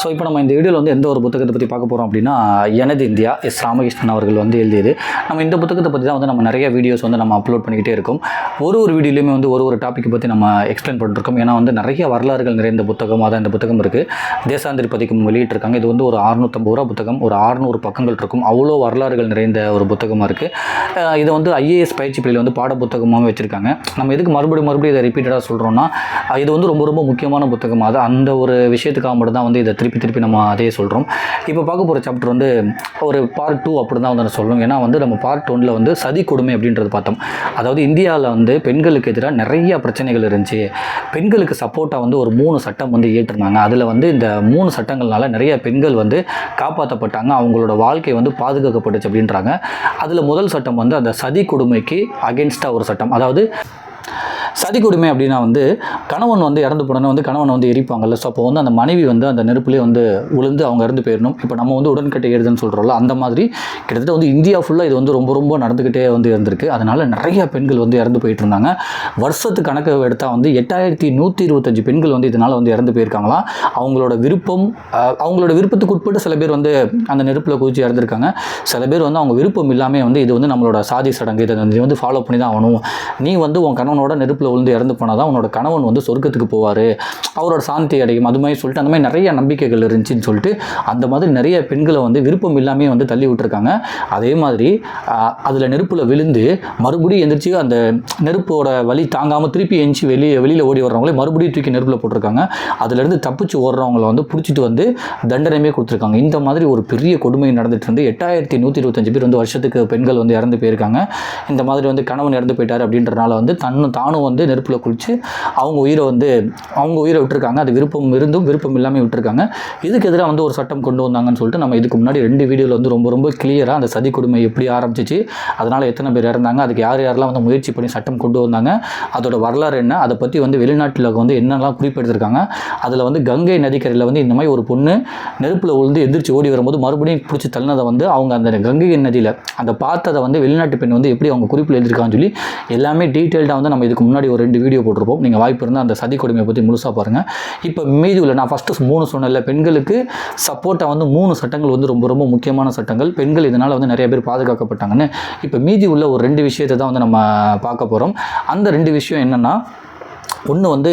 So இப்போ நம்ம இந்த வீடியோவில் வந்து எந்த ஒரு புத்தகத்தை பற்றி பார்க்க போகிறோம் அப்படின்னா எனது இந்தியா எஸ். ராமகிருஷ்ணன் அவர்கள் வந்து எழுதியது. நம்ம இந்த புத்தகத்தை பற்றி தான் வந்து நம்ம நிறைய வீடியோஸ் வந்து நம்ம அப்லோட் பண்ணிக்கிட்டே இருக்கோம். ஒரு ஒரு வீடியோலையுமே வந்து ஒரு ஒரு டாப்பிக்கை பற்றி நம்ம எக்ஸ்பிளைன் பண்ணிருக்கோம். ஏன்னா வந்து நிறைய வரலாறுகள் நிறைந்த புத்தகமாக தான் இந்த புத்தகம் இருக்குது தேசாந்திரி பதிக்கும் வெளியிட்டிருக்காங்க. இது வந்து ஒரு அறுநூத்தம்பது ரூபா புத்தகம். ஒரு அறுநூறு பக்கங்கள் இருக்கும். அவ்வளோ வரலாறுகள் நிறைந்த ஒரு புத்தகமாக இருக்குது இதை வந்து ஐஏஎஸ் பயிற்சி பள்ளியில் வந்து பாட புத்தகமாகவும் வச்சுருக்காங்க. நம்ம எதுக்கு மறுபடியும் மறுபடியும் இதை ரிப்பீட்டடாக சொல்கிறோம்னா இது வந்து ரொம்ப ரொம்ப முக்கியமான புத்தகம் அது அந்த ஒரு விஷயத்துக்காக மட்டும் தான் வந்து இதை திருப்பி திருப்பி நம்ம அதையே சொல்கிறோம் இப்போ பார்க்க போகிற சாப்டர் வந்து ஒரு பார்ட் டூ அப்படி தான் வந்து நான் சொல்லுவோம் ஏன்னா வந்து நம்ம பார்ட் ஒன்றில் வந்து சதி கொடுமை அப்படின்றது பார்த்தோம். அதாவது இந்தியாவில் வந்து பெண்களுக்கு எதிராக நிறைய பிரச்சனைகள் இருந்துச்சு. பெண்களுக்கு சப்போர்ட்டாக வந்து ஒரு மூணு சட்டம் வந்து ஏற்றிருந்தாங்க அதில் வந்து இந்த மூணு சட்டங்கள்னால நிறைய பெண்கள் வந்து காப்பாற்றப்பட்டாங்க அவங்களோட வாழ்க்கை வந்து பாதுகாக்கப்பட்டுச்சு அப்படின்றாங்க. அதில் முதல் சட்டம் வந்து அந்த சதி கொடுமைக்கு அகேன்ஸ்டாக ஒரு சட்டம். அதாவது சதி கொடுமை அப்படின்னா வந்து கணவன் வந்து இறந்து போனோன்னா வந்து கணவனை வந்து எரிப்பாங்கல்ல. ஸோ அப்போ வந்து அந்த மனைவி வந்து அந்த நெருப்புலேயே வந்து உளுந்து அவங்க இறந்து போயிடணும் இப்போ நம்ம வந்து உடன்கட்டை ஏறுதுன்னு சொல்கிறோம்ல அந்த மாதிரி கிட்டத்தட்ட வந்து இந்தியா ஃபுல்லாக இது வந்து ரொம்ப ரொம்ப நடந்துக்கிட்டே வந்து இருந்திருக்கு. அதனால் நிறைய பெண்கள் வந்து இறந்து போயிட்டு இருந்தாங்க. வருஷத்து கணக்கு எடுத்தால் வந்து எட்டாயிரத்தி நூற்றி இருபத்தஞ்சு பெண்கள் வந்து இதனால் வந்து இறந்து போயிருக்காங்களாம் அவங்களோட விருப்பம் அவங்களோட விருப்பத்துக்கு உட்பட்டு சில பேர் வந்து அந்த நெருப்பில் குதிச்சு இறந்துருக்காங்க. சில பேர் வந்து அவங்க விருப்பம் இல்லாமல் வந்து இது வந்து நம்மளோட சாதி சடங்கு இதை வந்து- ஃபாலோ பண்ணி தான் ஆகணும். நீ வந்து உன் கணவனோட நெருப்பு நெருப்பில் விழுந்து இறந்து போனால் தான் உன்னோட கணவன் வந்து சொர்க்கத்துக்கு போவார். அவரோட சாந்தி அடையும். அது மாதிரி சொல்லிட்டு அந்த மாதிரி நிறைய நம்பிக்கைகள் இருந்துச்சுன்னு சொல்லிட்டு அந்த மாதிரி நிறைய பெண்களை வந்து விருப்பம் இல்லாமே வந்து தள்ளி விட்டுருக்காங்க. அதே மாதிரி அதில் நெருப்பில் விழுந்து மறுபடியும் எந்திரிச்சு அந்த நெருப்போட வழி தாங்காமல் திருப்பி எந்திச்சு வெளியே வெளியில் ஓடி வர்றவங்களே மறுபடியும் தூக்கி நெருப்பில் போட்டிருக்காங்க. அதுலேருந்து தப்பிச்சு ஓடுறவங்கள வந்து பிடிச்சிட்டு வந்து தண்டனையுமே கொடுத்துருக்காங்க. இந்த மாதிரி ஒரு பெரிய கொடுமை நடந்துட்டு இருந்து எட்டாயிரத்தி நூற்றி இருபத்தஞ்சு பேர் வந்து வருஷத்துக்கு பெண்கள் வந்து இறந்து போயிருக்காங்க. இந்த மாதிரி வந்து கணவன் இறந்து போயிட்டார் அப்படின்றனால வந்து தன்னும் தானும் வந்து நெருப்பில் குளித்து அவங்க உயிரை வந்து அவங்க உயிரை விட்டுருக்காங்க. அது விருப்பம் இருந்தும் விருப்பம் இல்லாமல் விட்டுருக்காங்க. இதுக்கு எதிராக வந்து ஒரு சட்டம் கொண்டு வந்தாங்கன்னு சொல்லிட்டு நம்ம இதுக்கு முன்னாடி ரெண்டு வீடியோவில் வந்து ரொம்ப ரொம்ப கிளியராக அந்த சதி கொடுமை எப்படி ஆரம்பிச்சிச்சு அதனால் எத்தனை பேர் இறந்தாங்க அதுக்கு யார் யாரெல்லாம் வந்து முயற்சி பண்ணி சட்டம் கொண்டு வந்தாங்க அதோட வரலாறு என்ன அதை பற்றி வந்து வெளிநாட்டில் வந்து என்னெல்லாம் குறிப்பெடுத்திருக்காங்க அதில் வந்து கங்கை நதிக்கரையில் வந்து இந்த மாதிரி ஒரு பொண்ணு நெருப்பில் உழுந்து எந்திரிச்சு ஓடி வரும்போது மறுபடியும் பிடிச்சி தள்ளினதை வந்து அவங்க அந்த கங்கை நதியில் அந்த பார்த்ததை வந்து வெளிநாட்டு பெண் வந்து எப்படி அவங்க குறிப்பில் எழுதியிருக்காங்கன்னு சொல்லி எல்லாமே டீட்டெயில்டாக வந்து நம்ம இதுக்கு முன்னாடி ஒரு ரெண்டு வீடியோ போட்டிருப்போம். நீங்கள் வாய்ப்பு இருந்தால் அந்த சதி கொடுமையை பற்றி முழுசாக பாருங்கள் இப்போ மீதி உள்ள நான் ஃபஸ்ட்டு மூணு சொன்னல பெண்களுக்கு சப்போர்ட்டாக வந்து மூணு சட்டங்கள் வந்து ரொம்ப ரொம்ப முக்கியமான சட்டங்கள். பெண்கள் இதனால் வந்து நிறைய பேர் பாதுகாக்கப்பட்டாங்கன்னு. இப்போ மீதி உள்ள ஒரு ரெண்டு விஷயத்தை தான் வந்து நம்ம பார்க்க போகிறோம் அந்த ரெண்டு விஷயம் என்னென்னா ஒன்று வந்து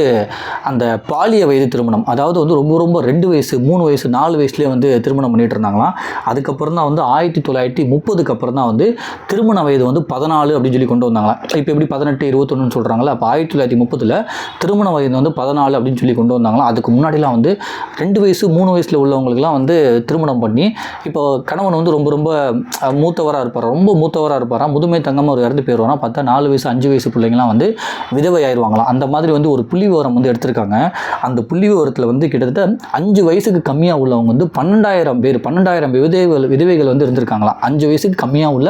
அந்த பாலிய வயது திருமணம் அதாவது வந்து ரொம்ப ரொம்ப ரெண்டு வயசு மூணு வயசு நாலு வயசுலேயே வந்து திருமணம் பண்ணிகிட்டு இருந்தாங்களாம். அதுக்கப்புறம் தான் வந்து ஆயிரத்தி தொள்ளாயிரத்தி முப்பதுக்கு அப்புறம் தான் வந்து திருமண வயது வந்து பதினாலு அப்படின்னு சொல்லி கொண்டு வந்தாங்களாம். இப்போ எப்படி பதினெட்டு இருபத்தொன்னு சொல்கிறாங்களா அப்போ ஆயிரத்தி தொள்ளாயிரத்தி முப்பதில் திருமண வயது வந்து பதினாலு அப்படின்னு சொல்லி கொண்டு வந்தாங்களாம். அதுக்கு முன்னாடிலாம் வந்து ரெண்டு வயசு மூணு வயசில் உள்ளவங்களுக்குலாம் வந்து திருமணம் பண்ணி இப்போ கணவன் வந்து ரொம்ப ரொம்ப மூத்தவராக இருப்பார் ரொம்ப மூத்தவராக இருப்பாராம். முதுமை தங்கமாக ஒரு இறந்து போயிடுவாராம் பார்த்தா நாலு வயசு அஞ்சு வயசு பிள்ளைங்களாம் வந்து விதவை ஆயிடுவாங்களாம் அந்த மாதிரி வந்து ஒரு புள்ளி விவரம் வந்து எடுத்திருக்காங்க. அந்த புள்ளி விவரத்தில் வந்து கிட்டத்தட்ட அஞ்சு வயசுக்கு கம்மியாக உள்ளவங்க வந்து பன்னெண்டாயிரம் பேர் பன்னெண்டாயிரம் விதவைகள் விதவைகள் வந்து இருந்திருக்காங்களாம். அஞ்சு வயசுக்கு கம்மியாக உள்ள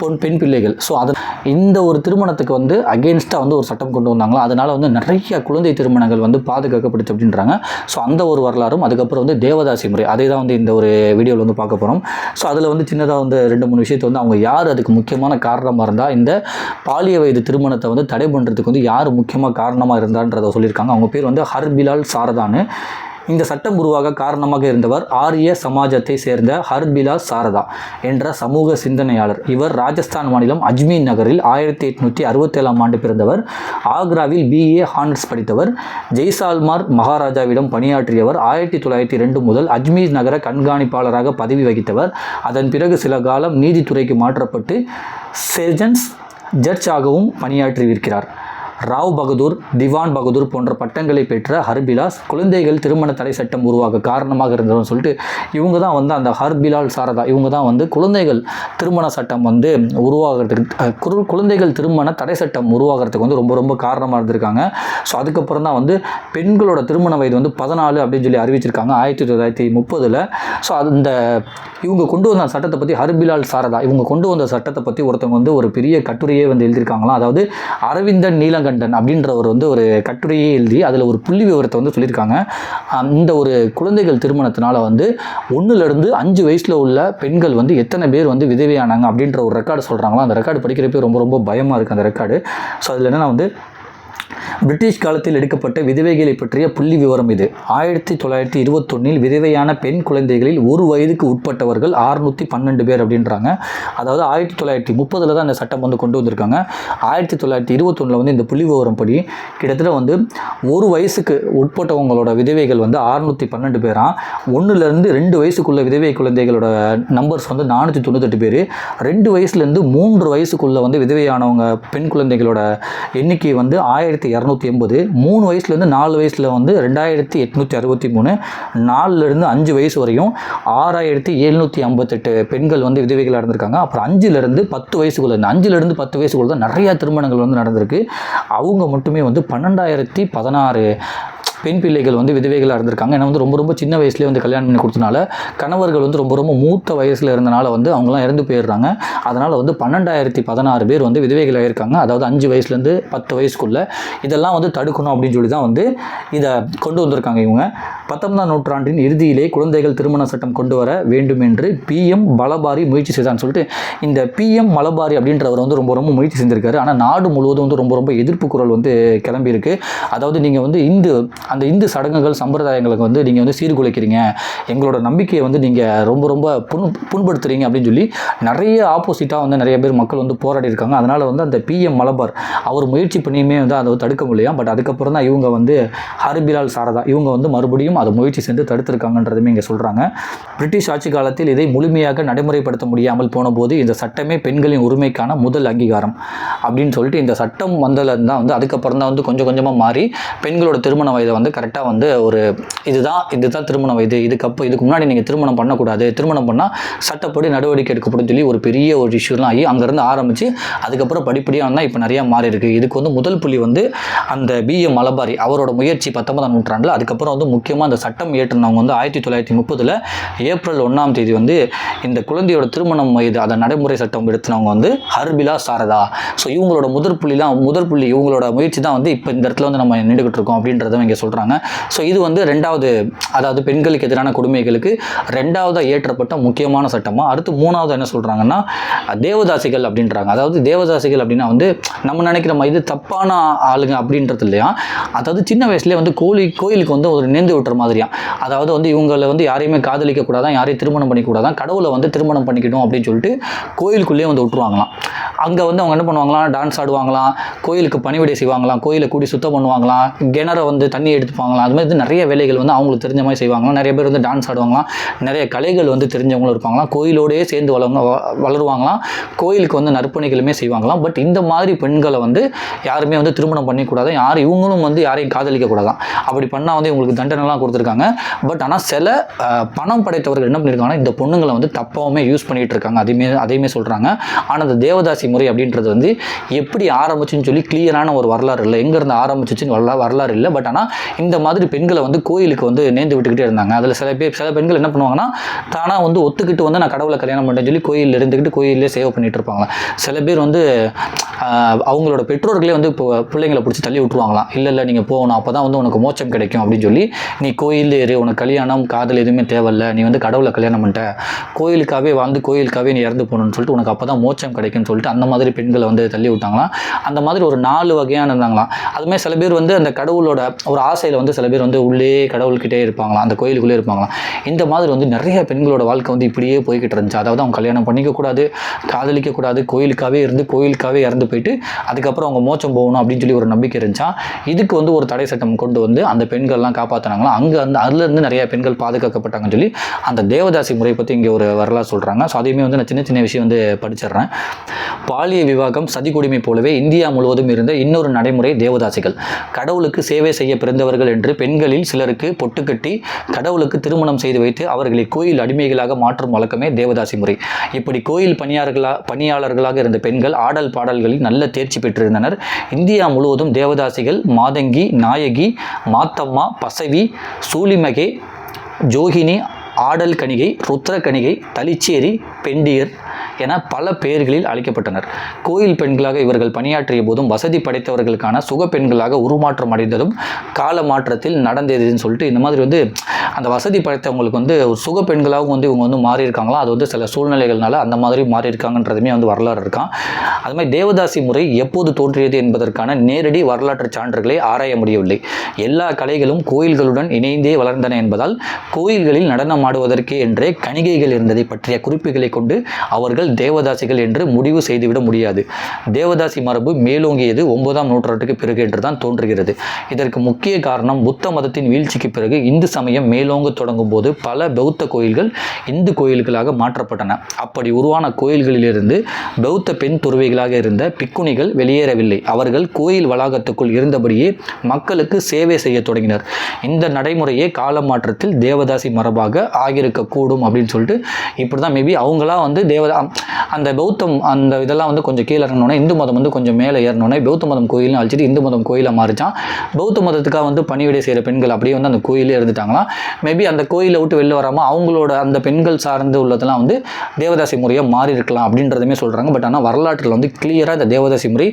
பொன் பெண் பிள்ளைகள். ஸோ அது இந்த ஒரு திருமணத்துக்கு வந்து அகேன்ஸ்டாக வந்து ஒரு சட்டம் கொண்டு வந்தாங்களா அதனால் வந்து நிறைய குழந்தை திருமணங்கள் வந்து பாதுகாக்கப்படுச்சு அப்படின்றாங்க. ஸோ அந்த ஒரு வரலாறும் அதுக்கப்புறம் வந்து தேவதாசி முறை. அதை தான் வந்து இந்த ஒரு வீடியோவில் வந்து பார்க்க போகிறோம் ஸோ அதில் வந்து சின்னதாக வந்து ரெண்டு மூணு விஷயத்தை வந்து அவங்க யார் அதுக்கு முக்கியமான காரணமாக இருந்தால் இந்த பாலிய வயது திருமணத்தை வந்து தடை பண்ணுறதுக்கு வந்து யார் முக்கியமாக காரணமாக இருந்தான்றதை சொல்லியிருக்காங்க. அவங்க பேர் வந்து ஹர்பிலால் சாரதான்னு. இந்த சட்டம் உருவாக காரணமாக இருந்தவர் ஆரிய சமாஜத்தை சேர்ந்த ஹர்பிலாஸ் சாரதா என்ற சமூக சிந்தனையாளர். இவர் ராஜஸ்தான் மாநிலம் அஜ்மீர் நகரில் ஆயிரத்தி எட்நூற்றி அறுபத்தேழாம் ஆண்டு பிறந்தவர். ஆக்ராவில் பிஏ ஹானர்ஸ் படித்தவர். ஜெய்சால்மார் மகாராஜாவிடம் பணியாற்றியவர். ஆயிரத்தி தொள்ளாயிரத்தி ரெண்டு முதல் அஜ்மீர் நகர கண்காணிப்பாளராக பதவி வகித்தவர். அதன் பிறகு சில காலம் நீதித்துறைக்கு மாற்றப்பட்டு செர்ஜன்ஸ் ஜட்ஜாகவும் பணியாற்றியிருக்கிறார். ராவ் பகதூர் திவான் பகதூர் போன்ற பட்டங்களை பெற்ற ஹர்பிலாஸ் குழந்தைகள் திருமண தடை சட்டம் உருவாக காரணமாக இருந்ததுன்னு சொல்லிட்டு இவங்க தான் வந்து அந்த ஹர்பிலால் சாரதா. இவங்க தான் வந்து குழந்தைகள் திருமண சட்டம் வந்து உருவாகிறதுக்கு குழந்தைகள் திருமண தடை சட்டம் உருவாகிறதுக்கு வந்து ரொம்ப ரொம்ப காரணமாக இருந்திருக்காங்க. ஸோ அதுக்கப்புறம் தான் வந்து பெண்களோட திருமண வயது வந்து பதினாலு அப்படின்னு சொல்லி அறிவிச்சிருக்காங்க ஆயிரத்தி தொள்ளாயிரத்தி முப்பதில். ஸோ அந்த இவங்க கொண்டு வந்த சட்டத்தை பற்றி ஹர்பிலால் சாரதா இவங்க கொண்டு வந்த சட்டத்தை பற்றி ஒருத்தவங்க வந்து ஒரு பெரிய கட்டுரையே வந்து எழுதியிருக்காங்களாம். அதாவது அரவிந்தன் நீலகண்டன் அப்படின்றவர் வந்து ஒரு கட்டுரையே எழுதி அதில் ஒரு புள்ளி விவரத்தை வந்து சொல்லியிருக்காங்க. இந்த ஒரு குழந்தைகள் திருமணத்தினால வந்து ஒன்றுலேருந்து அஞ்சு வயசில் உள்ள பெண்கள் வந்து எத்தனை பேர் வந்து விதவையானாங்க அப்படின்ற ஒரு ரெக்கார்டு சொல்கிறாங்களோ அந்த ரெக்கார்டு படிக்கிறப்பே ரொம்ப ரொம்ப பயமாக இருக்குது அந்த ரெக்கார்டு ஸோ அதில் என்னென்னா வந்து பிரிட்டிஷ் காலத்தில் எடுக்கப்பட்ட விதவைகளை பற்றிய புள்ளி விவரம் இது. ஆயிரத்தி தொள்ளாயிரத்தி இருபத்தொன்னில் விதவையான பெண் குழந்தைகளில் ஒரு வயதுக்கு உட்பட்டவர்கள் அறுநூற்றி பன்னெண்டு பேர் அப்படின்றாங்க. அதாவது ஆயிரத்தி தொள்ளாயிரத்தி முப்பதில் தான் இந்த சட்டம் வந்து கொண்டு வந்திருக்காங்க. ஆயிரத்தி தொள்ளாயிரத்தி இருபத்தொன்னில் வந்து இந்த புள்ளி விவரம் படி கிட்டத்தட்ட வந்து ஒரு வயசுக்கு உட்பட்டவங்களோட விதவைகள் வந்து அறுநூற்றி பன்னெண்டு பேராம் ஒன்றுலேருந்து ரெண்டு வயசுக்குள்ள விதவை குழந்தைகளோட நம்பர்ஸ் வந்து நானூற்றி தொண்ணூத்தெட்டு பேர். ரெண்டு வயசுலேருந்து மூன்று வயசுக்குள்ளே வந்து விதவையானவங்க பெண் குழந்தைகளோட எண்ணிக்கை வந்து ஆயிரத்தி இரநூத்தி எண்பது மூணு வயசுலேருந்து நாலு வயசில் வந்து ரெண்டாயிரத்தி எட்நூற்றி அறுபத்தி மூணு நாலுலேருந்து அஞ்சு வயசு வரையும் ஆறாயிரத்தி எழுநூற்றி ஐம்பத்தெட்டு பெண்கள் வந்து விதவைகளாக இருந்திருக்காங்க அப்புறம் அஞ்சுலேருந்து பத்து வயசுக்குள்ள இந்த அஞ்சுலேருந்து பத்து வயசுக்குள்ள தான் நிறையா திருமணங்கள் வந்து நடந்திருக்கு. அவங்க மட்டுமே வந்து பன்னெண்டாயிரத்தி பதினாறு பெண் பிள்ளைகள் வந்து விதவைகளாக இருந்திருக்காங்க. ஏன்னா வந்து ரொம்ப ரொம்ப சின்ன வயசுலேயே வந்து கல்யாணம் பண்ணி கொடுத்தனால கணவர்கள் வந்து ரொம்ப ரொம்ப மூத்த வயசில் இருந்தனால வந்து அவங்களாம் இறந்து போயிடுறாங்க. அதனால் வந்து பன்னெண்டாயிரத்தி பதினாறு பேர் வந்து விதவைகளாக இருக்காங்க. அதாவது அஞ்சு வயசுலேருந்து பத்து வயசுக்குள்ள இதெல்லாம் வந்து தடுக்கணும் அப்படின்னு சொல்லி தான் வந்து இதை கொண்டு வந்திருக்காங்க இவங்க. பத்தொன்பதாம் நூற்றாண்டின் இறுதியிலே குழந்தைகள் திருமண சட்டம் கொண்டு வர வேண்டும் என்று பிஎம் மலபாரி முயற்சி செய்தான்னு சொல்லிட்டு இந்த பிஎம் மலபாரி அப்படின்றவர் வந்து ரொம்ப ரொம்ப முயற்சி செஞ்சிருக்காரு. ஆனால் நாடு முழுவதும் வந்து ரொம்ப ரொம்ப எதிர்ப்பு குரல் வந்து கிளம்பியிருக்கு. அதாவது நீங்கள் வந்து இந்து அந்த இந்து சடங்குகள் சம்பிரதாயங்களுக்கு வந்து நீங்கள் வந்து சீர்குலைக்கிறீங்க. எங்களோட நம்பிக்கையை வந்து நீங்கள் ரொம்ப ரொம்ப புண் புண்படுத்துறீங்க அப்படின்னு சொல்லி நிறைய ஆப்போசிட்டாக வந்து நிறைய பேர் மக்கள் வந்து போராடி இருக்காங்க. அதனால் வந்து அந்த பிஎம் மலபார் அவர் முயற்சி பண்ணியுமே வந்து அதை தடுக்க முடியலையா பட் அதுக்கப்புறம் தான் இவங்க வந்து ஹரிபிலால் சாரதா இவங்க வந்து மறுபடியும் அதை முயற்சி செஞ்சு தடுத்திருக்காங்கன்றதுமே இங்கே சொல்கிறாங்க பிரிட்டிஷ் ஆட்சி காலத்தில் இதை முழுமையாக நடைமுறைப்படுத்த முடியாமல் போனபோது இந்த சட்டமே பெண்களின் உரிமைக்கான முதல் அங்கீகாரம் அப்படின்னு சொல்லிட்டு இந்த சட்டம் வந்ததுலேருந்து தான் வந்து அதுக்கப்புறம் தான் வந்து கொஞ்சம் கொஞ்சமாக மாறி பெண்களோட திருமண வயதை வந்து கரெக்டாக வந்து ஒரு இதுதான் இதுதான் திருமண வயது இதுக்கப்புறம் இதுக்கு முன்னாடி நீங்கள் திருமணம் பண்ணக்கூடாது. திருமணம் பண்ணால் சட்டப்படி நடவடிக்கை எடுக்கப்படும் சொல்லி ஒரு பெரிய ஒரு இஷ்யூலாம் ஆகி அங்கேருந்து ஆரம்பித்து அதுக்கப்புறம் படிப்படியாக வந்தால் இப்போ நிறையா மாறி இருக்குது இதுக்கு வந்து முதல் புள்ளி வந்து அந்த பிஏ மலபாரி அவரோட முயற்சி பத்தொன்பதாம் நூற்றாண்டில் அதுக்கப்புறம் வந்து முக்கியமாக அந்த சட்டம் இயற்றினவங்க வந்து ஆயிரத்தி தொள்ளாயிரத்தி முப்பதில் ஏப்ரல் ஒன்றாம் தேதி வந்து இந்த குழந்தையோட திருமணம் வயது அதை நடைமுறை சட்டம் எடுத்தினவங்க வந்து ஹர்பிலா சாரதா. ஸோ இவங்களோட முதற் புள்ளிலாம் முதற் புள்ளி இவங்களோட முயற்சி தான் வந்து இப்போ இந்த இடத்துல வந்து நம்ம நின்றுக்கிட்டு இருக்கோம் அப்படின்றத இங்கே சொல்கிறாங்க ஸோ இது வந்து ரெண்டாவது அதாவது பெண்களுக்கு எதிரான கொடுமைகளுக்கு ரெண்டாவதாக ஏற்றப்பட்ட முக்கியமான சட்டமாக அடுத்து மூணாவது என்ன சொல்கிறாங்கன்னா தேவதாசிகள் அப்படின்றாங்க. அதாவது தேவதாசிகள் அப்படின்னா வந்து நம்ம நினைக்கிற மாதிரி இது தப்பான ஆளுங்க அப்படின்றது இல்லையா? அதாவது சின்ன வயசுலேயே வந்து கோழி கோயிலுக்கு வந்து ஒரு நேர்ந்து விட்டுற மாதிரியா? அதாவது வந்து இவங்களை வந்து யாரையுமே காதலிக்க கூடாதான் யாரையும் திருமணம் பண்ணிக்கூடாதான் கடவுளை வந்து திருமணம் பண்ணிக்கணும் அப்படின்னு சொல்லிட்டு கோயிலுக்குள்ளேயே வந்து விட்டுருவாங்களாம். அங்கே வந்து அவங்க என்ன பண்ணுவாங்களாம்? டான்ஸ் ஆடுவாங்களாம். கோயிலுக்கு பணிவிடை செய்வாங்களாம். கோயிலை கூடி சுத்தம் பண்ணுவாங்களாம். கிணற வந்து தண்ணி எடுத்துப்பாங்களாம். அது மாதிரி நிறைய வேலைகள் வந்து அவங்களுக்கு தெரிஞ்ச மாதிரி செய்வாங்களாம். நிறைய பேர் வந்து டான்ஸ் ஆடுவாங்களாம். நிறைய கலைகள் வந்து தெரிஞ்சவங்களும் இருப்பாங்களாம். கோயிலோடையே சேர்ந்து வளவங்க வ- வளருவாங்களாம். கோயிலுக்கு வந்து நற்பணிகளுமே செய்வாங்களாம். பட் இந்த மாதிரி பெண்களை வந்து யாருமே வந்து திருமணம் பண்ணிக்கூடாது. யார் இவங்களும் வந்து யாரையும் காதலிக்க கூடாதான் அப்படி பண்ணால் வந்து இவங்களுக்கு தண்டனைலாம் கொடுத்துருக்காங்க. பட் ஆனால் சில பணம் படைத்தவர்கள் என்ன பண்ணியிருக்காங்கன்னா இந்த பொண்ணுங்களை வந்து தப்பாகவுமே யூஸ் பண்ணிட்டு இருக்காங்க அதையுமே அதையுமே சொல்கிறாங்க ஆனால் இந்த தேவதாசி முறை அப்படின்றது வந்து எப்படி ஆரம்பிச்சுன்னு சொல்லி கிளியரான ஒரு வரலாறு இல்லை. எங்கேருந்து ஆரம்பிச்சிச்சுன்னு வரலா வரலாறு இல்லை. பட் ஆனால் இந்த மாதிரி பெண்களை வந்து கோயிலுக்கு வந்து நேர்ந்து விட்டுக்கிட்டே இருந்தாங்க. அதில் சில பேர் சில பெண்கள் என்ன பண்ணுவாங்கன்னா தானாக வந்து ஒத்துக்கிட்டு வந்து நான் கடவுளை கல்யாணம் பண்ணுறேன்னு சொல்லி கோயிலில் இருந்துக்கிட்டு கோயிலே சேவை பண்ணிட்டு இருப்பாங்க. சில பேர் வந்து அவங்களோட பெற்றோர்களே வந்து இப்போ பிள்ளைங்களை பிடிச்சி தள்ளி விட்டுருவாங்களாம். இல்லை இல்லை நீங்கள் போகணும். அப்போ தான் வந்து உனக்கு மோச்சம் கிடைக்கும் அப்படின்னு சொல்லி நீ கோயில் ஏறு உனக்கு கல்யாணம் காதல் எதுவுமே தேவையில்லை. நீ வந்து கடவுளை கல்யாணம் பண்ணிட்ட. கோயிலுக்காகவே வந்து கோயிலுக்காகவே நீ இறந்து போகணும்னு சொல்லிட்டு உனக்கு அப்போ தான் மோச்சம் கிடைக்கும்னு சொல்லிட்டு அந்த மாதிரி பெண்களை வந்து தள்ளி விட்டாங்களாம். அந்த மாதிரி ஒரு நாலு வகையான இருந்தாங்களாம். அதுமாதிரி சில பேர் வந்து அந்த கடவுளோட ஒரு ஆசையில் வந்து சில பேர் வந்து உள்ளே கடவுள்கிட்டே இருப்பாங்களாம் அந்த கோயிலுக்குள்ளே இருப்பாங்களாம். இந்த மாதிரி வந்து நிறைய பெண்களோட வாழ்க்கை வந்து இப்படியே போய்கிட்டு இருந்துச்சு. அதாவது அவங்க கல்யாணம் பண்ணிக்க கூடாது காதலிக்க கூடாது கோயிலுக்காகவே இருந்து கோயிலுக்காகவே இறந்து போயிட்டு அதுக்கப்புறம் அவங்க மோச்சம் போகணும் அப்படின்னு சொல்லி ஒரு நம்பிக்கை இருந்துச்சா? இதுக்கு வந்து ஒரு தடை சட்டம் கொண்டு வந்து அந்த பெண்கள்லாம் காப்பாற்றினாங்களாம் அங்கே வந்து அதுலேருந்து நிறைய பெண்கள் பாதுகாக்கப்பட்டாங்கன்னு சொல்லி அந்த தேவதாசி முறை பற்றி இங்கே ஒரு வரலாறு சொல்கிறாங்க ஸோ அதையுமே வந்து நான் சின்ன சின்ன விஷயம் வந்து படிச்சிடுறேன். பாலிய விவாகம் சதி போலவே இந்தியா முழுவதும் இருந்த இன்னொரு நடைமுறை தேவதாசிகள். கடவுளுக்கு சேவை செய்ய பிறந்தவர்கள் என்று பெண்களில் சிலருக்கு பொட்டுக்கட்டி கடவுளுக்கு திருமணம் செய்து வைத்து அவர்களை கோயில் அடிமைகளாக மாற்றும் வழக்கமே தேவதாசி முறை. இப்படி கோயில் பணியாளர்களா பணியாளர்களாக இருந்த பெண்கள் ஆடல் பாடல்களில் நல்ல தேர்ச்சி பெற்றிருந்தனர். இந்தியா முழுவதும் தேவதாசிகள் மாதங்கி நாயகி மாத்தம்மா பசவி சூலிமகே ஜோகினி ஆடல் கணிகை ருத்ர கணிகை தலிச்சேரி பெண்டியர் என பல பெயர்களில் அழைக்கப்பட்டனர். கோயில் பெண்களாக இவர்கள் பணியாற்றிய போதும் வசதி படைத்தவர்களுக்கான சுக பெண்களாக உருமாற்றம் அடைந்ததும் கால மாற்றத்தில் நடந்ததுன்னு சொல்லிட்டு இந்த மாதிரி வந்து அந்த வசதி படைத்தவங்களுக்கு வந்து ஒரு சுக பெண்களாகவும் வந்து இவங்க வந்து மாறி இருக்காங்களா அது வந்து சில சூழ்நிலைகள்னால அந்த மாதிரி மாறி இருக்காங்கன்றதுமே வந்து வரலாறு இருக்கான் அது மாதிரி தேவதாசி முறை எப்போது தோன்றியது என்பதற்கான நேரடி வரலாற்று சான்றுகளை ஆராய முடியவில்லை. எல்லா கலைகளும் கோயில்களுடன் இணைந்தே வளர்ந்தன என்பதால் கோயில்களில் நடனம் ஆடுவதற்கே என்றே கணிகைகள் இருந்ததை பற்றிய குறிப்புகளை கொண்டு அவர்கள் தேவதாசிகள் என்று முடிவு செய்துவிட முடியாது. தேவதாசி மரபு மேலோங்கியது ஒன்பதாம் நூற்றாண்டுக்கு பிறகு என்றுதான் தோன்றுகிறது. இதற்கு முக்கிய காரணம் புத்த மதத்தின் வீழ்ச்சிக்கு பிறகு இந்து சமயம் மேலோங்க தொடங்கும் போது பல பௌத்த கோயில்கள் இந்து கோயில்களாக மாற்றப்பட்டன. அப்படி உருவான கோயில்களிலிருந்து பௌத்த பெண் துறவிகளாக இருந்த பிக்குணிகள் வெளியேறவில்லை. அவர்கள் கோயில் வளாகத்துக்குள் இருந்தபடியே மக்களுக்கு சேவை செய்ய தொடங்கினர். இந்த நடைமுறையே கால மாற்றத்தில் தேவதாசி மரபாக ஆகியிருக்கக்கூடும் அப்படின்னு சொல்லிட்டு இப்படி தான் மேபி அவங்களா வந்து தேவதா அந்த பௌத்தம் அந்த இதெல்லாம் வந்து கொஞ்சம் கீழே இறங்கினோடனே இந்து மதம் வந்து கொஞ்சம் மேலே ஏறினோடனே பௌத்த மதம் கோயில்னு அழிச்சிட்டு இந்து மதம் கோயிலை மாறிச்சான். பௌத்த மதத்துக்காக வந்து பணிவிடை செய்கிற பெண்கள் அப்படியே வந்து அந்த கோயிலே இருந்துட்டாங்களாம். மேபி அந்த கோயிலை விட்டு வெளில வராமல் அவங்களோட அந்த பெண்கள் சார்ந்து உள்ளதெல்லாம் வந்து தேவதாசி முறையாக மாறி இருக்கலாம் அப்படின்றதுமே சொல்கிறாங்க பட் ஆனால் வரலாற்றில் வந்து கிளியராக இந்த தேவதாசி முறை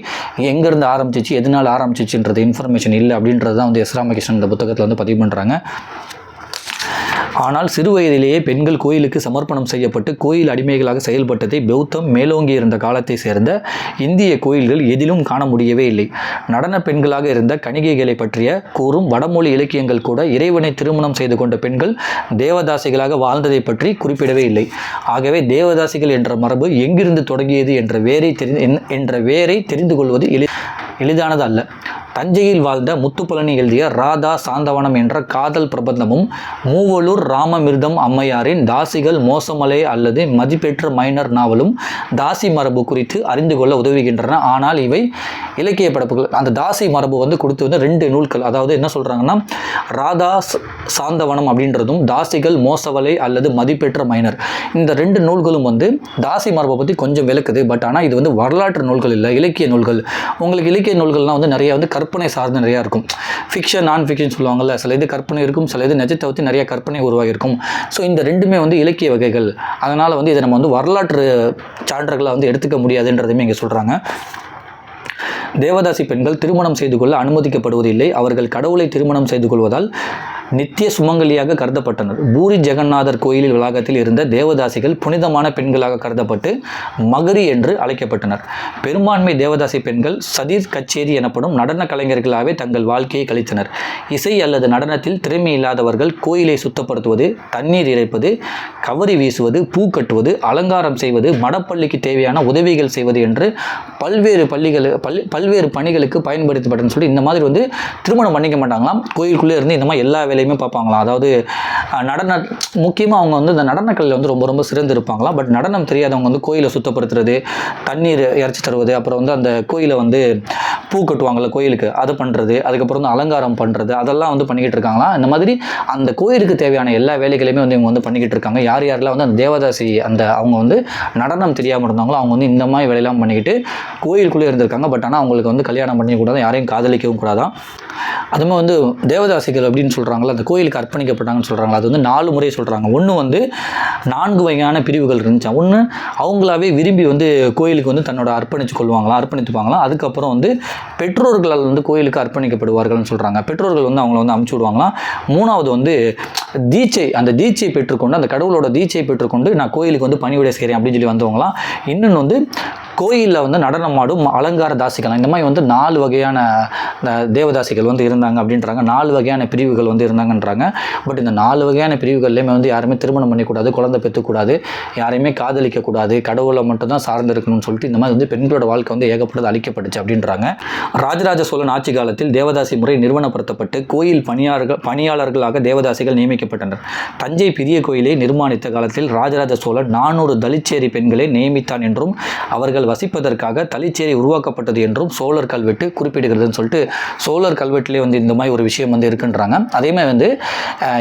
எங்கேருந்து ஆரம்பிச்சிச்சு எதனால் ஆரம்பிச்சிச்சுன்றது இன்ஃபர்மேஷன் இல்லை அப்படின்றது தான் வந்து எஸ் ராமகிருஷ்ணன் இந்த புத்தகத்தில் வந்து பதிவு பண்ணுறாங்க ஆனால் சிறு வயதிலேயே பெண்கள் கோயிலுக்கு சமர்ப்பணம் செய்யப்பட்டு கோயில் அடிமைகளாக செயல்பட்டதை பௌத்தம் மேலோங்கி இருந்த காலத்தை சேர்ந்த இந்திய கோயில்கள் எதிலும் காண முடியவே இல்லை. நடன பெண்களாக இருந்த கணிகைகளை பற்றிய கூறும் வடமொழி இலக்கியங்கள் கூட இறைவனை திருமணம் செய்து கொண்ட பெண்கள் தேவதாசிகளாக வாழ்ந்ததை பற்றி குறிப்பிடவே இல்லை. ஆகவே தேவதாசிகள் என்ற மரபு எங்கிருந்து தொடங்கியது என்ற வேரை தெரி என்ற வேரை தெரிந்து கொள்வது எளி எளிதானது அல்ல தஞ்சையில் வாழ்ந்த முத்துப்பழனி எழுதிய ராதா சாந்தவனம் என்ற காதல் பிரபந்தமும் மூவலூர் ராமமிர்தம் அம்மையாரின் தாசிகள் மோசமலை அல்லது மதிப்பெற்ற மைனர் நாவலும் தாசி மரபு குறித்து அறிந்து கொள்ள உதவுகின்றன. ஆனால் இவை இலக்கிய படைப்புகள். அந்த தாசி மரபு வந்து கொடுத்து வந்து ரெண்டு நூல்கள். அதாவது என்ன சொல்கிறாங்கன்னா ராதா சாந்தவனம் அப்படின்றதும் தாசிகள் மோசவலை அல்லது மதிப்பெற்ற மைனர். இந்த ரெண்டு நூல்களும் வந்து தாசி மரபை பற்றி கொஞ்சம் விளக்குது. பட் ஆனால் இது வந்து வரலாற்று நூல்கள் இல்லை இலக்கிய நூல்கள். உங்களுக்கு இலக்கிய நூல்கள்லாம் வந்து நிறைய வந்து கற்பனை சார்ந்து நிறையா இருக்கும். ஃபிக்ஷன் நான் ஃபிக்ஷன் சொல்லுவாங்கள்ல சில இது கற்பனை இருக்கும் சில இது நிஜத்தை பற்றி நிறைய கற்பனை உருவாகிருக்கும் ஸோ இந்த ரெண்டுமே வந்து இலக்கிய வகைகள். அதனால் வந்து இதை நம்ம வந்து வரலாற்று சான்றுகளை வந்து எடுத்துக்க முடியாதுன்றதையுமே இங்கே சொல்கிறாங்க தேவதாசி பெண்கள் திருமணம் செய்து கொள்ள அனுமதிக்கப்படுவதில்லை. அவர்கள் கடவுளை திருமணம் செய்து கொள்வதால் நித்திய சுமங்கலியாக கருதப்பட்டனர். பூரி ஜெகநாதர் கோயிலில் வளாகத்தில் இருந்த தேவதாசிகள் புனிதமான பெண்களாக கருதப்பட்டு மகரி என்று அழைக்கப்பட்டனர். பெரும்பான்மை தேவதாசி பெண்கள் சதீர் கச்சேரி எனப்படும் நடன கலைஞர்களாகவே தங்கள் வாழ்க்கையை கழித்தனர். இசை அல்லது நடனத்தில் திறமை இல்லாதவர்கள் கோயிலை சுத்தப்படுத்துவது தண்ணீர் இறைப்பது கவரி வீசுவது பூ கட்டுவது அலங்காரம் செய்வது மடப்பள்ளிக்கு தேவையான உதவிகள் செய்வது என்று பல்வேறு பள்ளிகள் பல் பல்வேறு பணிகளுக்கு பயன்படுத்தப்பட்டன்னு சொல்லி இந்த மாதிரி வந்து திருமணம் பண்ணிக்க மாட்டாங்களாம். கோயிலுக்குள்ளே இருந்து இந்த மாதிரி எல்லா வேலையுமே பார்ப்பாங்களாம். அதாவது நடன முக்கியமாக அவங்க வந்து இந்த நடனக்கலையில் வந்து ரொம்ப ரொம்ப சிறந்து இருப்பாங்களாம். பட் நடனம் தெரியாதவங்க வந்து கோயிலை சுத்தப்படுத்துறது தண்ணீர் இறச்சி தருவது அப்புறம் வந்து அந்த கோயிலை வந்து பூ கட்டுவாங்கள்ல கோயிலுக்கு அது பண்ணுறது அதுக்கப்புறம் வந்து அலங்காரம் பண்ணுறது அதெல்லாம் வந்து பண்ணிக்கிட்டு இருக்காங்களாம். இந்த மாதிரி அந்த கோயிலுக்கு தேவையான எல்லா வேலைகளையுமே வந்து இவங்க வந்து பண்ணிக்கிட்டு இருக்காங்க. யார் யாரெல்லாம் வந்து அந்த தேவதாசி அந்த அவங்க வந்து நடனம் தெரியாமல் இருந்தாங்களோ அவங்க வந்து இந்த மாதிரி வேலையெல்லாம் பண்ணிக்கிட்டு கோயிலுக்குள்ளே இருந்திருக்காங்க. பட் ஆனால் அவங்களுக்கு வந்து கல்யாணம் பண்ணிக்கூடாது யாரையும் காதலிக்கவும் கூடாதான் அதுமே வந்து தேவதாசிகள் அப்படின்னு சொல்கிறாங்களா அந்த கோயிலுக்கு அர்ப்பணிக்கப்பட்டாங்கன்னு சொல்கிறாங்களா அது வந்து நாலு முறை சொல்கிறாங்க ஒன்று வந்து நான்கு வகையான பிரிவுகள் இருந்துச்சு. ஒன்று அவங்களாவே விரும்பி வந்து கோயிலுக்கு வந்து தன்னோட அர்ப்பணித்து கொள்வாங்களாம் அர்ப்பணித்துப்பாங்களாம் அதுக்கப்புறம் வந்து பெற்றோர்களால் வந்து கோயிலுக்கு அர்ப்பணிக்கப்படுவார்கள்னு சொல்கிறாங்க பெற்றோர்கள் வந்து அவங்கள வந்து அமுச்சு விடுவாங்களாம் மூணாவது வந்து தீட்சை அந்த தீட்சை பெற்றுக்கொண்டு அந்த கடவுளோட தீட்சை பெற்றுக்கொண்டு நான் கோயிலுக்கு வந்து பணிவிடை செய்கிறேன் அப்படின்னு சொல்லி வந்தவங்களாம் இன்னொன்று வந்து கோயிலில் வந்து நடனம் ஆடும் அலங்கார தாசிகள். இந்த மாதிரி வந்து நாலு வகையான இந்த தேவதாசிகள் வந்து இருந்தாங்க அப்படின்றாங்க. நாலு வகையான பிரிவுகள் வந்து இருந்தாங்கன்றாங்க. பட் இந்த நாலு வகையான பிரிவுகள்லையுமே வந்து யாருமே திருமணம் பண்ணிக்கூடாது குழந்தை பெற்றுக்கூடாது யாரையுமே காதலிக்கக்கூடாது கடவுளை மட்டும் தான் சார்ந்து இருக்கணும்னு சொல்லிட்டு இந்த மாதிரி வந்து பெண்களோட வாழ்க்கை வந்து ஏகப்பட்டது அழிக்கப்பட்டுச்சு அப்படின்றாங்க. ராஜராஜ சோழன் ஆட்சி காலத்தில் தேவதாசி முறை நிறுவனப்படுத்தப்பட்டு கோயில் பணியாளர்கள் பணியாளர்களாக தேவதாசிகள் நியமிக்கப்பட்டனர். தஞ்சை பெரிய கோயிலை நிர்மாணித்த காலத்தில் ராஜராஜ சோழன் நானூறு தலிச்சேரி பெண்களை நியமித்தான் என்றும் அவர்கள் வசிப்பதற்காக தலிச்சேரி உருவாக்கப்பட்டது என்றும் சோழர் கல்வெட்டு குறிப்பிடுகிறதுன்னு சொல்லிட்டு சோழர் கல்வெட்டிலே வந்து இந்த மாதிரி ஒரு விஷயம் வந்து இருக்குன்றாங்க. அதே வந்து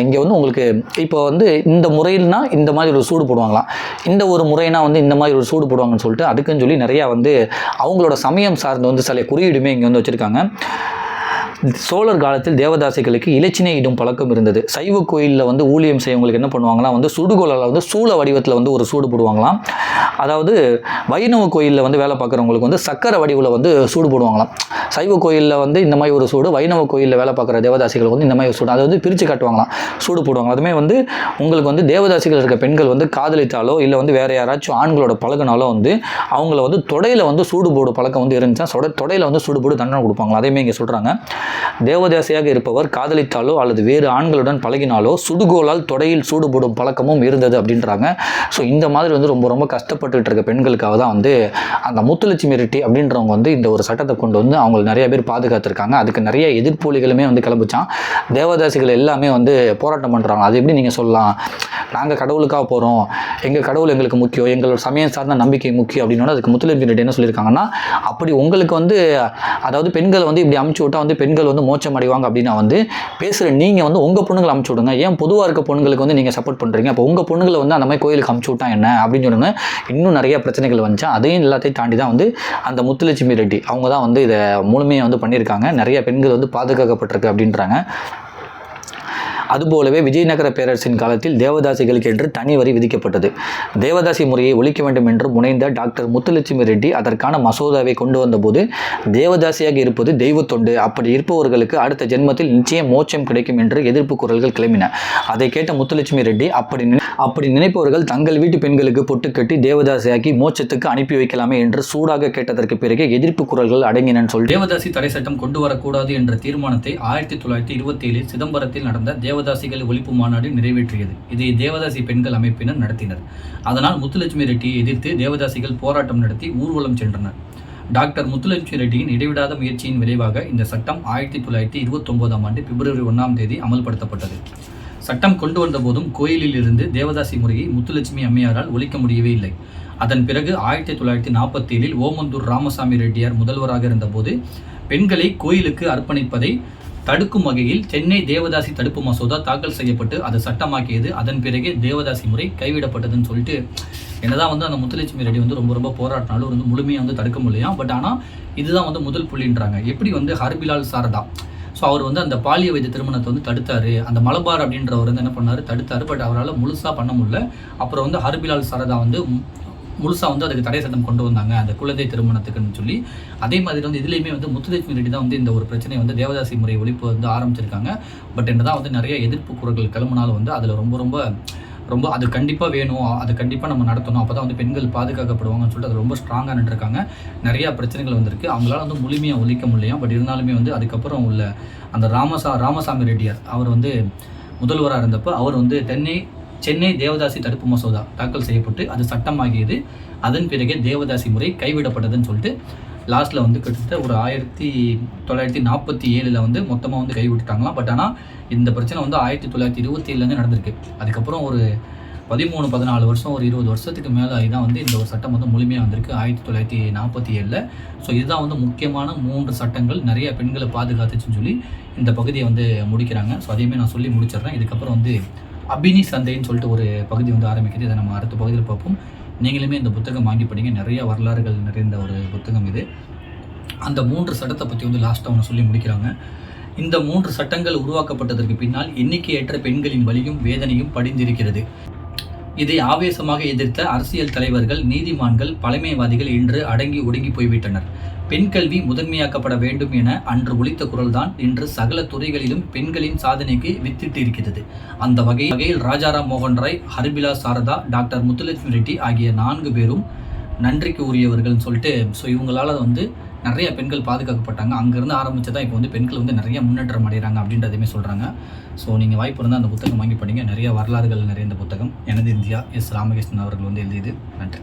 இங்கே வந்து உங்களுக்கு இப்போ வந்து இந்த முறையில்னா இந்த மாதிரி ஒரு சூடு போடுவாங்களாம். இந்த ஒரு முறைனா வந்து இந்த மாதிரி ஒரு சூடு போடுவாங்கன்னு சொல்லிட்டு அதுக்குன்னு சொல்லி நிறையா வந்து அவங்களோட சமயம் சார்ந்து வந்து சில குறியீடுமே இங்கே வந்து வச்சுருக்காங்க. சோழர் காலத்தில் தேவதாசிகளுக்கு இலச்சினை இடும் பழக்கம் இருந்தது. சைவ கோயிலில் வந்து ஊழியம் செய்யவங்களுக்கு என்ன பண்ணுவாங்கன்னா வந்து சுடுகோலால் வந்து சூள வடிவத்தில் வந்து ஒரு சூடு போடுவாங்களாம். அதாவது வைணவ கோயிலில் வந்து வேலை பார்க்குறவங்களுக்கு வந்து சக்கரை வடிவில் வந்து சூடு போடுவாங்களாம். சைவ கோயிலில் வந்து இந்த மாதிரி ஒரு சூடு வைணவ கோயிலில் வேலை பார்க்குற தேவதாசிகள் வந்து இந்த மாதிரி ஒரு சூடு அதை வந்து பிரித்து காட்டுவாங்களாம். சூடு போடுவாங்க அதுமே வந்து உங்களுக்கு வந்து தேவதாசிகள் இருக்க பெண்கள் வந்து காதலித்தாலோ இல்லை வந்து வேறு யாராச்சும் ஆண்களோட பழகினாலோ வந்து அவங்கள வந்து தொடையில் வந்து சூடு போடு பழக்கம் வந்து இருந்துச்சா சொட தொடையில் வந்து சூடு போடு தண்டனை கொடுப்பாங்களா அதேமே இங்கே சொல்கிறாங்க தேவதாசியாக இருப்பவர் காதலித்தாலோ அல்லது வேறு ஆண்களுடன் பழகினாலோ சுடுகோலால் தொடையில் சூடுபடும் பழக்கமும் இருந்தது அப்படின்றாங்க. ஸோ இந்த மாதிரி வந்து ரொம்ப ரொம்ப கஷ்டப்பட்டுட்டு இருக்க பெண்களுக்காக தான் வந்து அந்த முத்துலட்சுமி ரெட்டி அப்படின்றவங்க வந்து இந்த ஒரு சட்டத்தை கொண்டு வந்து அவங்க நிறைய பேர் பாதுகாத்துருக்காங்க. அதுக்கு நிறைய எதிர்ப்பொலிகளுமே வந்து கிளம்பிச்சான். தேவதாசிகள் எல்லாமே வந்து போராட்டம் பண்ணுறாங்க அது எப்படி நீங்கள் சொல்லலாம்? நாங்கள் கடவுளுக்காக போகிறோம் எங்கள் கடவுள் எங்களுக்கு முக்கியம். எங்களோட சமயம் சார்ந்த நம்பிக்கை முக்கியம் அப்படின்னு அதுக்கு முத்துலட்சுமி ரெட்டி என்ன சொல்லியிருக்காங்கன்னா அப்படி உங்களுக்கு வந்து அதாவது பெண்களை வந்து இப்படி அமுச்சு விட்டா வந்து பெண்கள் வந்து மோச்சம் அடைவாங்க அப்படின்னா வந்து பேசுகிற நீங்கள் வந்து உங்கள் பொண்ணுங்களை அமுச்சு விடுங்க. ஏன் பொதுவாக இருக்க பொண்ணுங்களுக்கு வந்து நீங்கள் சப்போர்ட் பண்ணுறீங்க அப்போ உங்கள் பொண்ணுங்களை வந்து அந்த மாதிரி கோயிலுக்கு அமுச்சு விட்டா என்ன? அப்படின்னு சொல்லுங்கள் இன்னும் நிறைய பிரச்சனைகள் வந்துச்சு. அதையும் எல்லாத்தையும் தாண்டி தான் வந்து அந்த முத்துலட்சுமி ரெட்டி அவங்க தான் வந்து இதை முழுமையாக வந்து பண்ணியிருக்காங்க. நிறைய பெண்கள் வந்து பாதுகாக்கப்பட்டிருக்கு அப்படின்றாங்க. அதுபோலவே விஜயநகர பேரரசின் காலத்தில் தேவதாசிகளுக்கு என்று தனி வரி விதிக்கப்பட்டது. தேவதாசி முறையை ஒழிக்க வேண்டும் என்று முனைந்த டாக்டர் முத்துலட்சுமி ரெட்டி அதற்கான மசோதாவை கொண்டு வந்தபோது தேவதாசியாக இருப்பது தெய்வ தொண்டு. அப்படி இருப்பவர்களுக்கு அடுத்த ஜென்மத்தில் நிச்சயம் மோட்சம் கிடைக்கும் என்று எதிர்ப்பு குரல்கள் கிளம்பின. அதை கேட்ட முத்துலட்சுமி ரெட்டி அப்படி அப்படி நினைப்பவர்கள் தங்கள் வீட்டு பெண்களுக்கு பொட்டு கட்டி தேவதாசியாக்கி மோட்சத்துக்கு அனுப்பி வைக்கலாமே என்று சூடாக கேட்டதற்கு பிறகு எதிர்ப்பு குரல்கள் அடங்கினன்னு சொல்லி தேவதாசி தடை சட்டம் கொண்டு வரக்கூடாது என்ற தீர்மானத்தை ஆயிரத்தி தொள்ளாயிரத்தி இருபத்தி ஏழில் சிதம்பரத்தில் நடந்த தேவதாசிகள் ஒழிப்பு மாநாடு நிறைவேற்றியது. இதை தேவதாசி பெண்கள் அமைப்பினர் நடத்தினர். அதனால் முத்துலட்சுமி ரெட்டியை எதிர்த்து தேவதாசிகள் போராட்டம் நடத்தி ஊர்வலம் சென்றனர். டாக்டர் முத்துலட்சுமி ரெட்டியின் இடைவிடாத முயற்சியின் விளைவாக இந்த சட்டம் ஆயிரத்தி தொள்ளாயிரத்தி இருபத்தொன்பதாம் ஆண்டு பிப்ரவரி ஒன்றாம் தேதி அமல்படுத்தப்பட்டது. சட்டம் கொண்டு வந்த போதும் கோயிலில் இருந்து தேவதாசி முறையை முத்துலட்சுமி அம்மையாரால் ஒழிக்க முடியவே இல்லை. அதன் பிறகு ஆயிரத்தி தொள்ளாயிரத்தி நாற்பத்தி ஏழில் ஓமந்தூர் ராமசாமி ரெட்டியார் முதல்வராக இருந்தபோது பெண்களை கோயிலுக்கு அர்ப்பணிப்பதை தடுக்கும் வகையில் சென்னை தேவதாசி தடுப்பு மசோதா தாக்கல் செய்யப்பட்டு அதை சட்டமாக்கியது. அதன் பிறகே தேவதாசி முறை கைவிடப்பட்டதுன்னு சொல்லிட்டு என்னதான் வந்து அந்த முத்துலட்சுமி ரெட்டி வந்து ரொம்ப ரொம்ப போராட்டினாலும் வந்து முழுமையாக வந்து தடுக்க முடியும் பட் ஆனால் இதுதான் வந்து முதல் புள்ளின்றாங்க. எப்படி வந்து ஹர்பிலால் சாரதா? ஸோ அவர் வந்து அந்த பாலிய வைத்திய திருமணத்தை வந்து தடுத்தாரு. அந்த மலபார் அப்படின்றவர் வந்து என்ன பண்ணார்? தடுத்தார். பட் அவரால் முழுசாக பண்ண முடியல. அப்புறம் வந்து ஹர்பிலால் சாரதா வந்து முழுசாக முழுசா வந்து அதுக்கு தடை சட்டம் கொண்டு வந்தாங்க. அந்த குழந்தை திருமணத்துக்குன்னு சொல்லி. அதே மாதிரி வந்து இதுலேயுமே வந்து முத்துலட்சுமி ரெட்டி தான் வந்து இந்த ஒரு பிரச்சனையை வந்து தேவதாசி முறை ஒழிப்பு வந்து ஆரம்பிச்சிருக்காங்க. பட் என்னதான் வந்து நிறைய எதிர்ப்பு குரல்கள் கிளம்புனாலும் வந்து அதில் ரொம்ப ரொம்ப ரொம்ப அது கண்டிப்பாக வேணும். அது கண்டிப்பாக நம்ம நடத்தணும். அப்போ தான் வந்து பெண்கள் பாதுகாக்கப்படுவாங்கன்னு சொல்லிட்டு அது ரொம்ப ஸ்ட்ராங்காக நின்றுருக்காங்க. நிறையா பிரச்சனைகள் வந்திருக்கு. அவங்களால வந்து முழுமையாக ஒழிக்க முடியும் பட் இருந்தாலுமே வந்து அதுக்கப்புறம் உள்ள அந்த ராமசா ராமசாமி ரெட்டியார் அவர் வந்து முதல்வராக இருந்தப்போ அவர் வந்து தென்னை சென்னை தேவதாசி தடுப்பு மசோதா தாக்கல் செய்யப்பட்டு அது சட்டமாகியது. அதன் பிறகே தேவதாசி முறை கைவிடப்பட்டதுன்னு சொல்லிட்டு லாஸ்ட்டில் வந்து கிட்டத்தட்ட ஒரு ஆயிரத்தி தொள்ளாயிரத்தி நாற்பத்தி ஏழில் வந்து மொத்தமாக வந்து கைவிட்டுட்டாங்களாம். பட் ஆனால் இந்த பிரச்சனை வந்து ஆயிரத்தி தொள்ளாயிரத்தி இருபத்தி ஏழுலேருந்து நடந்திருக்கு. அதுக்கப்புறம் ஒரு பதிமூணு பதினாலு வருஷம் ஒரு இருபது வருஷத்துக்கு மேலே இதான் வந்து இந்த ஒரு சட்டம் வந்து முழுமையாக வந்திருக்கு ஆயிரத்தி தொள்ளாயிரத்தி நாற்பத்தி ஏழில். ஸோ இதுதான் வந்து முக்கியமான மூன்று சட்டங்கள். நிறைய பெண்களை பாதுகாத்துச்சுன்னு சொல்லி இந்த பகுதியை வந்து முடிக்கிறாங்க. ஸோ அதையுமே நான் சொல்லி முடிச்சிடுறேன். இதுக்கப்புறம் வந்து அபினி சந்தைன்னு சொல்லிட்டு ஒரு பகுதி வந்து ஆரம்பிக்குது. இதை நம்ம அடுத்த பகுதியில் பார்ப்போம். நீங்களுமே இந்த புத்தகம் வாங்கி படிங்க. நிறைய வரலாறுகள் நிறைந்த ஒரு புத்தகம் இது. அந்த மூன்று சட்டத்தை பற்றி வந்து லாஸ்ட்டாக ஒன்று சொல்லி முடிக்கிறாங்க. இந்த மூன்று சட்டங்கள் உருவாக்கப்பட்டதற்கு பின்னால் எண்ணிக்கையற்ற பெண்களின் வலியும் வேதனையும் படிந்திருக்கிறது. இதை ஆவேசமாக எதிர்த்த அரசியல் தலைவர்கள் நீதிமான்கள் பழமைவாதிகள் இன்று அடங்கி ஒடுங்கி போய்விட்டனர். பெண் கல்வி முதன்மையாக்கப்பட வேண்டும் என அன்று ஒழித்த குரல்தான் இன்று சகல துறைகளிலும் பெண்களின் சாதனைக்கு வித்திட்டு இருக்கிறது. அந்த வகை வகையில் ராஜாராம் மோகன் ராய் ஹர்பிலா சாரதா டாக்டர் முத்துலட்சுமி ரெட்டி ஆகிய நான்கு பேரும் நன்றிக்கு உரியவர்கள்னு சொல்லிட்டு ஸோ இவங்களால் வந்து நிறைய பெண்கள் பாதுகாக்கப்பட்டாங்க. அங்கேருந்து ஆரம்பிச்சதா இப்போ வந்து பெண்கள் வந்து நிறைய முன்னேற்றம் அடைகிறாங்க அப்படின்றதையுமே சொல்கிறாங்க ஸோ நீங்கள் வாய்ப்பு இருந்தால் அந்த புத்தகம் வாங்கி படிங்க. நிறைய வரலாறுகள் நிறைய இந்த புத்தகம். எனது இந்தியா எஸ். ராமகிருஷ்ணன் அவர்கள் வந்து எழுதியது. நன்றி.